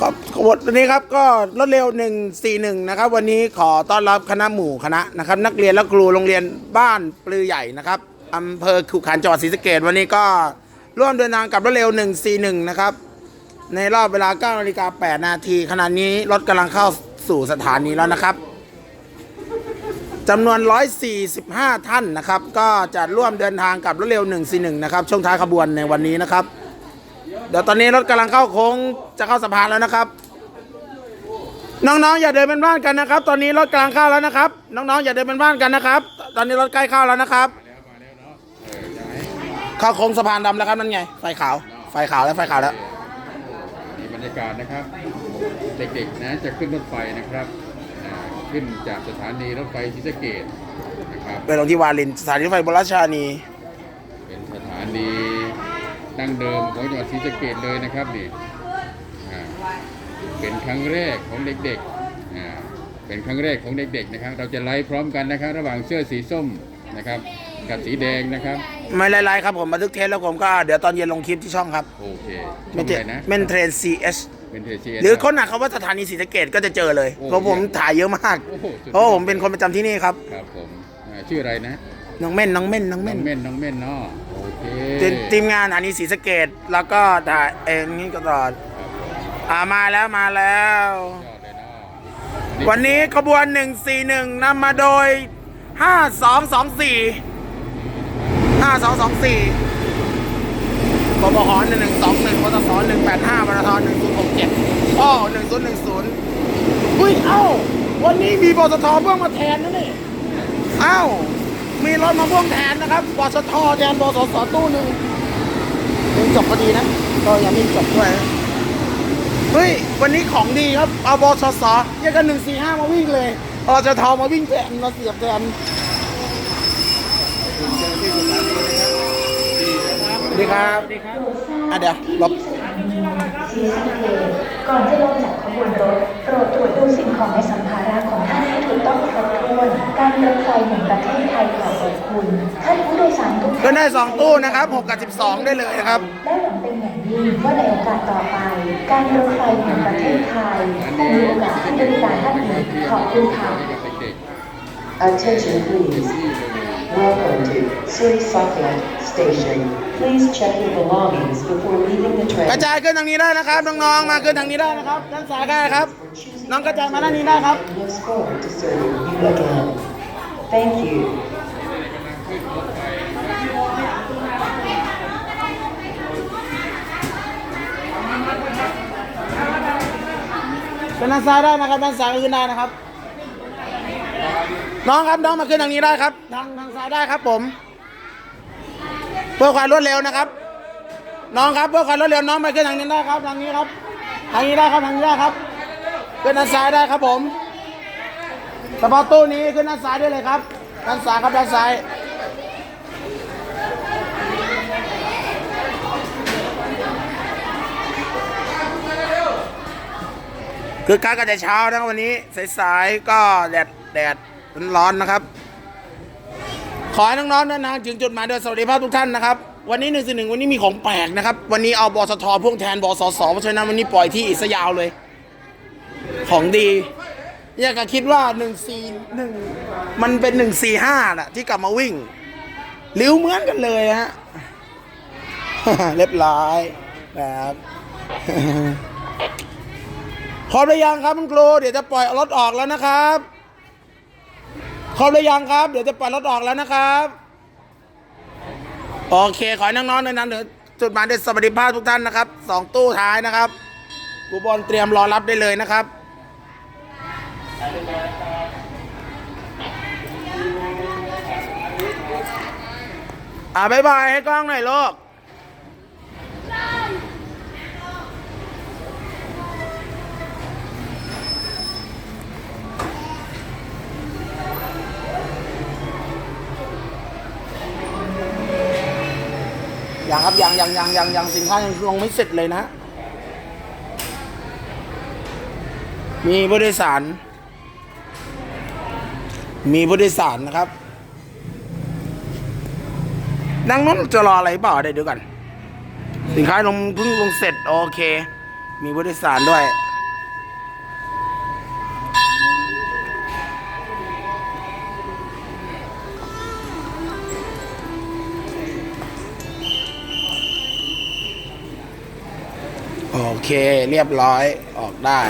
ครับวนวันนี้ครับก็รถเร็ว 141 นะครับ วันนี้ขอต้อนรับคณะหมู่คณะนะครับ นักเรียนและครูโรงเรียนบ้านปลือใหญ่นะครับอำเภอขุขันจังหวัดศรีสะเกษวันนี้ก็ร่วมเดินทางกับรถเร็ว 141 นะครับ ในรอบเวลา9นาฬิกา8นาทีขณะนี้รถกำลังเข้าสู่สถานีแล้วนะครับจำนวน 145 ท่านนะครับ ก็จะร่วมเดินทางกับรถเร็ว 141 นะครับ ช่วงท้ายขบวนในวันนี้นะครับ เดี๋ยวตอนนี้รถกำลังเข้าโค้งจะเข้าสะพานแล้วนะครับ น้องๆอย่าเดินเป็นบ้านกันนะครับ ตอนนี้รถกำลังเข้าแล้วนะครับ น้องๆอย่าเดินเป็นบ้านกันนะครับ ตอนนี้รถใกล้เข้าแล้วนะครับ เข้าโค้งสะพานดำแล้วครับนั่นไงไฟขาว ไฟขาวแล้วไฟขาวแล้วนี่บรรยากาศนะครับ เด็กๆนะจะขึ้นรถไฟนะครับอ่าขึ้นจากสถานีรถไฟศรีสะเกดนะครับ ไปลงที่วารินสถานีรถไฟบรมราชชานี เป็นสถานี ดั้งเดิมของจังหวัดศรีสะเกดเลยนะครับนี่อ่าเป็นครั้งแรกของเด็กๆอ่าเป็นครั้งแรกของเด็กๆนะครับ เราจะไลฟ์พร้อมกันนะครับ ระหว่างเสื้อสีส้มนะครับกับสีแดงนะครับ ไม่ไล่ๆครับผมบันทึกเทปแล้วผมก็เดี๋ยวตอนเย็นลงคลิปที่ช่องครับโอเคช่ไม่องเจไหนนะเมนเทรน CS เป็นเทซีหรือค้นหาคำว่าสถานีศรีสะเกดก็จะเจอเลยโอ้เพราะผมถ่ายเยอะมากโอ้โหสุดยอดเพราะว่าผมเป็นคนประจำที่นี่ครับครับผมอ่าชื่ออะไรนะน้องเม่นน้องเม่นน้องน้เม่อนงเม่นน้องเม่นเนาะโอ เคทีมทีมงานสถานีศรีสะเกดแล้วก็ถ่ายเองนี่ก็ตลอดครับผมอ่ามาแล้วมาแล้ว ยอดเลยเนาะวันนี้ขบวน 141นำมาโดย 5224 5224ปปห1121ปตส185ปตท1067อ้อ1010อุ้ยเอ้า วันนี้มีปตทพ่วงมาแทนนะนี่เอ้า มีรถมาพ่วงแทนนะครับปตทแทนบสสตู้หนึ่งยังจบพอดีนะก็ยังไม่จบด้วยนะเฮ้ยวันนี้ของดีครับเอาบชสยังกันหนึ่งสี่ห้ามาวิ่งเลยปชทมาวิ่งแทนมาเสียบแทนสวัสดีครับอะเดี๋ยวลบสีสะเกตก่อนจะลงจากขบวนรถโปรดตรวจดูสิ่งของในสัมภาระของท่านให้ถูกต้องครบถ้วน การรถไฟแห่ง สารทุกก็ท่านได้สองตู้นะครับ6กับ 12 ได้เลยนะครับและหวังเป็นอย่างยิ่งว่าในโอกาสต่อไป การรถไฟแห่งประเทศไทยคงมีโอกาสให้บริการท่านอีกขอบคุณค่ะให้กับเด็ก Attention please. Welcome to Sri Sakya Station. Please check your belongings before leaving the กระ train. จายขึ้นทางนี้ได้นะครับน้องๆมาขึ้นทางนี้ได้นะครับด้านซ้ายได้ครับ น้องกระจายมาด้านนี้ได้ครับ No score to serve you again. Thank you. ขึ้นด้านซ้ายได้นะครับด้านซ้ายก็ขึ้นได้นะครับ น้องครับน้องมาขึ้นทางนี้ได้ครับทางทางซ้ายได้ครับผม เพื่อความรวดเร็วนะครับ น้องครับเพื่อความรวดเร็วน้องมาขึ้นทางนี้ได้ครับทางนี้ครับ ทางนี้ได้ครับทางนี้ได้ครับขึ้นด้านซ้ายได้ครับผมเฉพาะตู้นี้ขึ้นด้านซ้ายได้เลยครับ ด้านซ้ายครับด้านซ้าย คือการกันแต่เช้านะวันนี้สายๆก็แดดแดดร้อนนะครับ ขอให้น้องๆเดินทางถึงจุดหมายโดยสวัสดิภาพทุกท่านนะครับ วันนี้หนึ่งสิหนึ่งวันนี้มีของแปลกนะครับ วันนี้เอาบสทพ่วงแทนบสสเพราะฉะนั้นวันนี้ปล่อยที่อิสยาวเลย ของดีอยากจะคิดว่าหนึ่งสี่หนึ่งมันเป็นหนึ่งสี่ห้าน่ะ ที่กลับมาวิ่งลิ้วเหมือนกันเลยฮะเรียบร้อยครับ พร้อมหรือยังครับคุณครูเดี๋ยวจะปล่อยรถออกแล้วนะครับพร้อมหรือยังครับ เดี๋ยวจะปล่อยรถออกแล้วนะครับโอเค ขอให้น้องๆในนั้นเดี๋ยวจุดหมายเด็ดสวัสดิภาพทุกท่านนะครับสองตู้ท้ายนะครับกูบอลเตรียมรอรับได้เลยนะครับอ่าบายบายให้กล้องหน่อยลูก ยังยังยังยังยังยังสินค้ายังลงไม่เสร็จเลยนะมีผู้โดยสาร มีผู้โดยสารนะครับ ดังนั้นจะรออะไรเปล่าเดี๋ยวดูกัน สินค้าลงเพิ่งลงเสร็จ โอเค มีผู้โดยสารด้วย โอเคเรียบร้อยออกได้